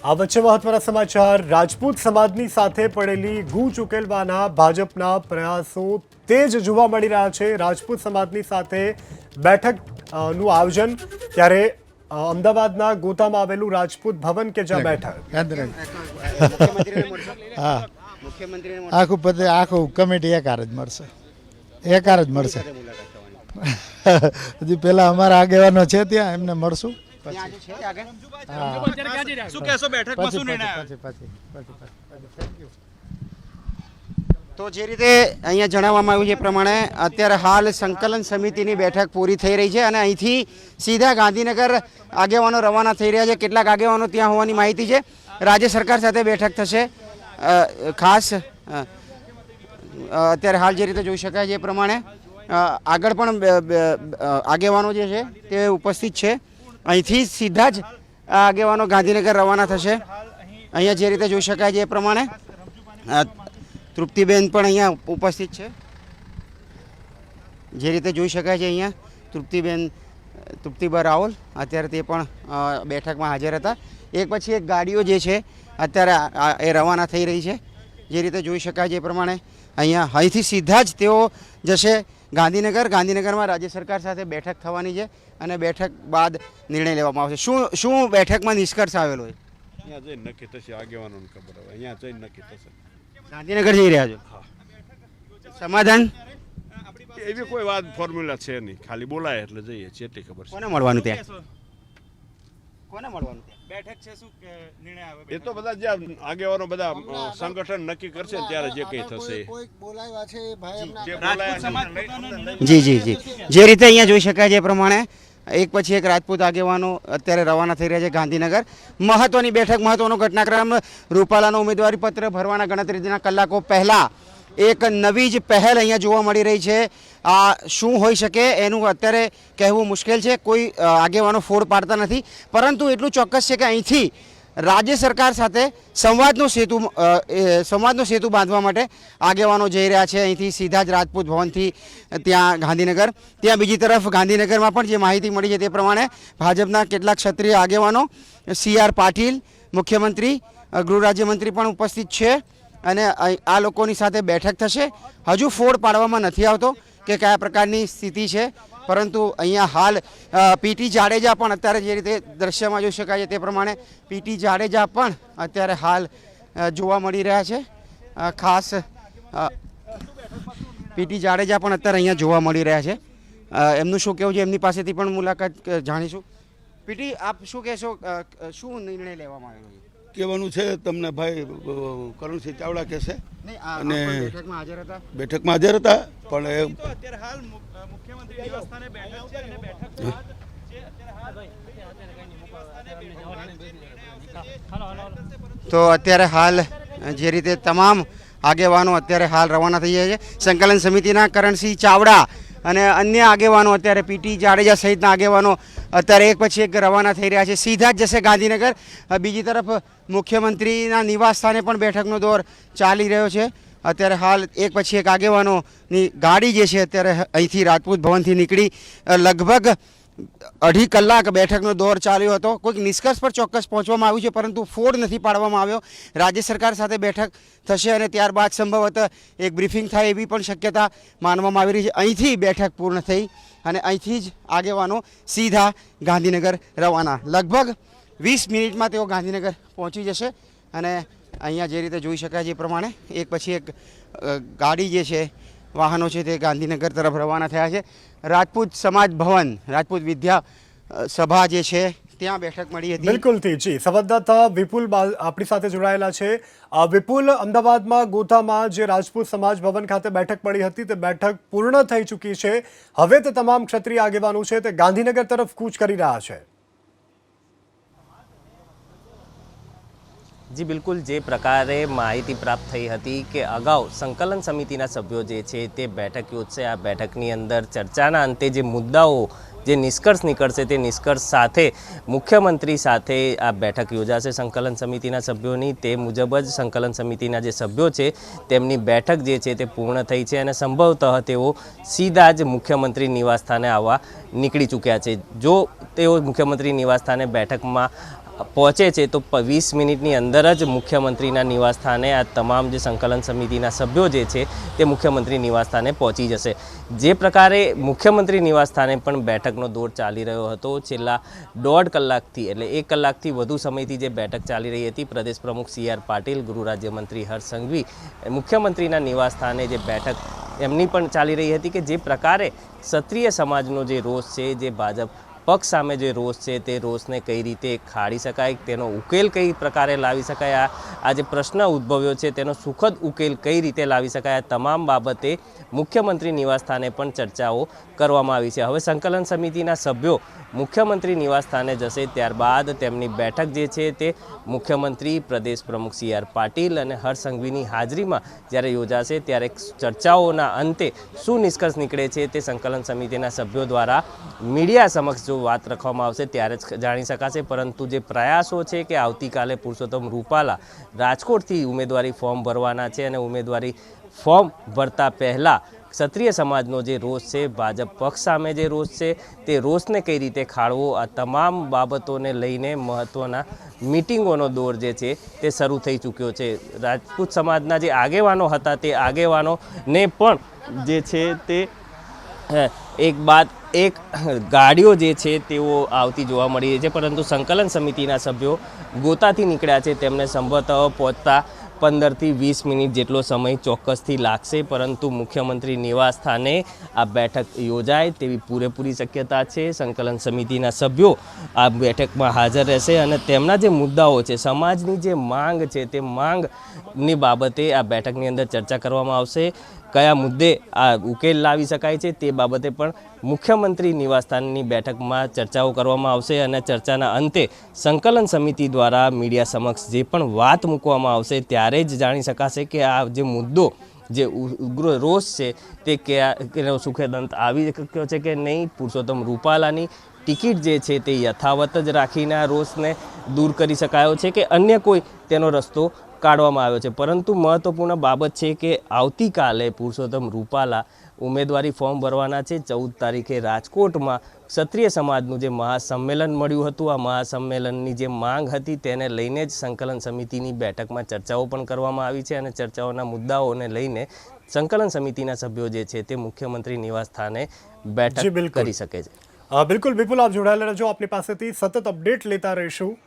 આ વચ્ચે મહત્વના સમાચાર રાજપૂત સમાજની સાથે પડેલી ગૂંચ ઉકેલવાના ભાજપના પ્રયાસો તેજ જોવા મળી રહ્યા છે. રાજપૂત સમાજની સાથે બેઠકનું આયોજન ત્યારે અમદાવાદના ગોતામાં આવેલું રાજપૂત ભવન કે જ્યાં બેઠક? હા. આખું બધે આખું કમિટી એકાર જ મળશે. એકાર જ મળશે. હજી પેલા અમારા આગેવાનો છે ત્યાં એમને મળશું. ત્યાં આજે છે આગળ? હા. શું કહેશો બેઠકમાં શું નિર્ણય આવ્યો? પછી પછી પછી પછી થેન્ક યુ તો જે રીતે અહીંયા જણાવવામાં આવ્યું છે એ પ્રમાણે અત્યારે હાલ સંકલન સમિતિની બેઠક પૂરી થઈ રહી છે અને અહીંથી સીધા ગાંધીનગર આગેવાનો રવાના થઈ રહ્યા છે. કેટલાક આગેવાનો ત્યાં હોવાની માહિતી છે. રાજ્ય સરકાર સાથે બેઠક થશે. ખાસ અત્યારે હાલ જે રીતે જોઈ શકાય છે એ પ્રમાણે આગળ પણ આગેવાનો જે છે તે ઉપસ્થિત છે. અહીંથી સીધા જ આગેવાનો ગાંધીનગર રવાના થશે. અહીંયા જે રીતે જોઈ શકાય છે એ પ્રમાણે તૃપ્તિબેન પણ અહીંયા ઉપસ્થિત છે. જે રીતે જોઈ શકાય છે અહીંયા, તૃપ્તિબેન, તૃપ્તિબા રાવલ અત્યારે તે પણ બેઠકમાં હાજર હતા. એક પછી એક ગાડીઓ જે છે, અત્યારે એ રવાના થઈ રહી છે. જે રીતે જોઈ શકાય છે એ પ્રમાણે, અહીંયા અહીંથી સીધા જ તેઓ જશે ગાંધીનગર ગાંધીનગરમાં રાજ્ય સરકાર સાથે બેઠક થવાની છે અને બેઠક બાદ નિર્ણય લેવામાં આવશે. શું શું બેઠકમાં નિષ્કર્ષ આવેલો છે? અહીંયા જઈને નક્કી થશે આગેવાનોને ખબર હવે અહીંયા જઈને નક્કી થશે. ગાંધીનગર જઈ રહ્યા છો? સમાધાન? એવી કોઈ વાત ફોર્મ્યુલા છે નહીં. ખાલી બોલાય એટલે જઈએ છીએ એટલી ખબર છે. કોને મળવાનું ત્યાં? કોને મળવાનું બેઠક છે શું નિર્ણય આવે? એ તો બધા જે આગેવાનો બધા સંગઠન નક્કી કરશે ત્યારે જે કંઈ થશે. જી જી જી જે રીતે અહીંયા જોઈ શકાય છે એ પ્રમાણે એક પછી એક રાજપૂત આગેવાનો અત્યારે રવાના થઈ રહ્યા છે ગાંધીનગર. મહત્વની બેઠક મહત્વનો ઘટનાક્રમ. રૂપાલાનો ઉમેદવારી પત્ર ભરવાના ગણતરીના કલાકો પહેલા એક નવી જ પહેલ અહીંયા જોવા મળી રહી છે. આ શું હોઈ શકે એનું અત્યારે કહેવું મુશ્કેલ છે. કોઈ આગેવાનો ફોડ પાડતા નથી. પરંતુ એટલું ચોક્કસ છે કે અહીંથી રાજ્ય સરકાર સાથે સંવાદનો સેતુ સંવાદનો સેતુ બાંધવા માટે આગેવાનો જઈ રહ્યા છે. અહીંથી સીધા જ રાજપૂત ભવનથી ત્યાં ગાંધીનગર. ત્યાં બીજી તરફ ગાંધીનગરમાં પણ જે માહિતી મળી છે તે પ્રમાણે ભાજપના કેટલાક ક્ષત્રિય આગેવાનો, સી પાટીલ, મુખ્યમંત્રી ગૃહ રાજ્યમંત્રી પણ ઉપસ્થિત છે. અને આ લોકોની સાથે બેઠક થશે. હજુ ફોડ પાડવામાં નથી આવતો કે કયા પ્રકારની સ્થિતિ છે. પરંતુ અહીંયા હાલ પીટી જાડેજા પણ અત્યારે જે રીતે દ્રશ્યમાં જોઈ શકાય છે તે પ્રમાણે પીટી જાડેજા પણ અત્યારે હાલ જોવા મળી રહ્યા છે. ખાસ પીટી જાડેજા પણ અત્યારે અહીંયા જોવા મળી રહ્યા છે. એમનું શું કહેવું છે? એમની પાસેથી પણ મુલાકાત જાણીશું. પીટી આપ શું કહેશો? શું નિર્ણય લેવામાં આવ્યો છે? કહેવાનું છે તમને ભાઈ કરણસિંહ ચાવડા કહેશે. નહીં અને- બેઠકમાં હાજર હતા. બેઠકમાં હાજર હતા પણ એ અત્યારે હાલ મુ- અ, મુખ્યમંત્રી નિવાસસ્થાને બેઠક છે અને બેઠક બાદ જે અત્યારે હાલ તો અત્યારે હાલ જે રીતે તમામ આગેવાનો અત્યારે હાલ રવાના થઈ ગયા છે. સંકલન સમિતિના કરણસિંહ ચાવડા અને અન્ય આગેવાનો અત્યારે પીટી જાડેજા સહિતના આગેવાનો અત્યારે એક પછી એક રવાના થઈ રહ્યા છે. સીધા જ જશે ગાંધીનગર. બીજી તરફ મુખ્યમંત્રીના નિવાસ સ્થાને પણ બેઠકનો દોર ચાલી રહ્યો છે. અત્યારે હાલ એક પછી એક આગેવાનોની ગાડી જે છે અત્યારે અહીંથી રાજપૂત ભવનથી નીકળી લગભગ અઢી કલાક બેઠકનો દોર ચાલ્યો હતો. કોઈક નિષ્કર્ષ પર ચોક્કસ પહોંચવામાં આવ્યું છે, પરંતુ ફોડ નથી પાડવામાં આવ્યો. રાજ્ય સરકાર સાથે બેઠક થશે અને ત્યારબાદ સંભવત એક બ્રીફિંગ થાય એવી પણ શક્યતા માનવામાં આવી રહી છે. અહીંથી બેઠક પૂર્ણ થઈ અને અહીંથી જ આગેવાનો સીધા ગાંધીનગર રવાના. લગભગ વીસ મિનિટમાં તેઓ ગાંધીનગર પહોંચી જશે અને અહીંયા જે રીતે જોઈ શકાય છે એ પ્રમાણે એક પછી એક ગાડી જે છે વાહનો છે તે ગાંધીનગર તરફ રવાના થયા છે. રાજપૂત સમાજ ભવન, રાજપૂત વિદ્યા સભા જે છે, ત્યાં બેઠક મળી હતી. બિલકુલથી જી સંવાદદાતા વિપુલ આપણી સાથે જોડાયેલા છે. વિપુલ, અમદાવાદમાં ગોતામાં જે રાજપૂત સમાજ ભવન ખાતે બેઠક મળી હતી, તે બેઠક પૂર્ણ થઈ ચૂકી છે. હવે તે તમામ ક્ષત્રિય આગેવાનો છે તે ગાંધીનગર તરફ કૂચ કરી રહ્યા છે. જી, બિલકુલ. જે પ્રકારે માહિતી પ્રાપ્ત થઈ હતી કે અગાઉ સંકલન સમિતિના સભ્યો જે છે તે બેઠક યોજશે આ બેઠકની અંદર ચર્ચાના અંતે જે મુદ્દાઓ જે નિષ્કર્ષ નીકળશે તે નિષ્કર્ષ સાથે મુખ્યમંત્રી સાથે આ બેઠક યોજાશે સંકલન સમિતિના સભ્યોની. તે મુજબ જ સંકલન સમિતિના જે સભ્યો છે તેમની બેઠક જે છે તે પૂર્ણ થઈ છે અને સંભવતઃ તેઓ સીધા જ મુખ્યમંત્રી નિવાસસ્થાને આવવા નીકળી ચૂક્યા છે. જો તેઓ મુખ્યમંત્રી નિવાસસ્થાને બેઠકમાં પહોંચે છે તો વીસ મિનિટની અંદર જ મુખ્યમંત્રીના નિવાસસ્થાને આ તમામ જે સંકલન સમિતિના સભ્યો જે છે તે મુખ્યમંત્રી નિવાસસ્થાને પહોંચી જશે. જે પ્રકારે મુખ્યમંત્રી નિવાસસ્થાને પણ બેઠકનો દોર ચાલી રહ્યો હતો, છેલ્લા દોઢ કલાકથી એટલે એક કલાકથી વધુ સમયથી જે બેઠક ચાલી રહી હતી, પ્રદેશ પ્રમુખ સી આર પાટીલ, ગૃહ રાજ્યમંત્રી હર્ષ સંઘવી મુખ્યમંત્રીના નિવાસસ્થાને જે બેઠક એમની પણ ચાલી રહી હતી કે જે પ્રકારે ક્ષત્રિય સમાજનો જે રોષ છે, જે ભાજપ પક્ષ સામે જે રોષ છે, તે રોષને કઈ રીતે ખાડી શકાય, તેનો ઉકેલ કઈ પ્રકારે લાવી શકાય? આ જે પ્રશ્ન ઉદ્ભવ્યો છે, તેનો સુખદ ઉકેલ કઈ રીતે લાવી શકાય? તમામ બાબતે મુખ્યમંત્રી નિવાસસ્થાને પણ ચર્ચાઓ કરવામાં આવી છે. હવે સંકલન સમિતિના સભ્યો મુખ્યમંત્રી નિવાસસ્થાને જશે, ત્યારબાદ તેમની બેઠક જે છે, તે મુખ્યમંત્રી પ્રદેશ પ્રમુખ સી આર પાટીલ અને હર્ષ હાજરીમાં જ્યારે યોજાશે, ત્યારે ચર્ચાઓના અંતે શું નિષ્કર્ષ નીકળે છે, તે સંકલન સમિતિના સભ્યો દ્વારા મીડિયા સમક્ષ જો વાત રાખવામાં આવશે ત્યારે જ જાણી શકાશે. પરંતુ જે પ્રયાસો છે કે આવતીકાલે પુરુષોત્તમ રૂપાલા રાજકોટથી ઉમેદવારી ફોર્મ ભરવાના છે અને ઉમેદવારી ફોર્મ ભરતા પહેલાં ક્ષત્રિય સમાજનો જે રોષ છે, ભાજપ પક્ષ સામે જે રોષ છે, તે રોષને કઈ રીતે ખાળવો, આ તમામ બાબતોને લઈને મહત્ત્વના મિટિંગોનો દોર જે છે તે શરૂ થઈ ચૂક્યો છે. રાજપૂત સમાજના જે આગેવાનો હતા તે આગેવાનોને પણ જે છે તે એક બાદ એક ગાડીઓ જે છે તેઓ આવતી જોવા મળી રહી છે, પરંતુ સંકલન સમિતિના સભ્યો ગોતાથી નીકળ્યા છે. તેમને સંભવતઃ પહોંચતા પંદરથી વીસ મિનિટ જેટલો સમય ચોક્કસથી લાગશે, પરંતુ મુખ્યમંત્રી નિવાસ સ્થાને આ બેઠક યોજાય તેવી પૂરેપૂરી શક્યતા છે. સંકલન સમિતિના સભ્યો આ બેઠકમાં હાજર રહેશે અને તેમના જે મુદ્દાઓ છે, સમાજની જે માંગ છે, તે માંગની બાબતે આ બેઠકની અંદર ચર્ચા કરવામાં આવશે. કયા મુદ્દે આ ઉકેલ લાવી શકાય છે તે બાબતે પણ મુખ્યમંત્રી નિવાસસ્થાનની બેઠકમાં ચર્ચાઓ કરવામાં આવશે અને ચર્ચાના અંતે સંકલન સમિતિ દ્વારા મીડિયા સમક્ષ જે પણ વાત મૂકવામાં આવશે ત્યારે જ જાણી શકાશે કે આ જે મુદ્દો, જે ઉગ્ર રોષ છે તે કયા સુખેદ અંત આવી શક્યો છે કે નહીં? પુરુષોત્તમ રૂપાલાની ટિકિટ જે છે તે યથાવત જ રાખીને આ રોષને દૂર કરી શકાયો છે કે અન્ય કોઈ તેનો રસ્તો કાઢવામાં આવ્યો છે. પરંતુ મહત્વપૂર્ણ બાબત છે કે આવતીકાલે પુરુષોત્તમ રૂપાલા ઉમેદવારી ફોર્મ ભરવાના છે. ચૌદ તારીખે રાજકોટમાં ક્ષત્રિય સમાજનું જે મહાસંમેલન મળ્યું હતું આ મહાસંમેલનની જે માંગ હતી તેને લઈને જ સંકલન સમિતિની બેઠકમાં ચર્ચાઓ પણ કરવામાં આવી છે અને ચર્ચાઓના મુદ્દાઓને લઈને સંકલન સમિતિના સભ્યો જે છે તે મુખ્યમંત્રી નિવાસ સ્થાને બેઠક કરી શકે છે. બિલકુલ વિપુલ આપ જોડાયેલા રહેજો. આપની પાસેથી સતત અપડેટ લેતા રહીશું.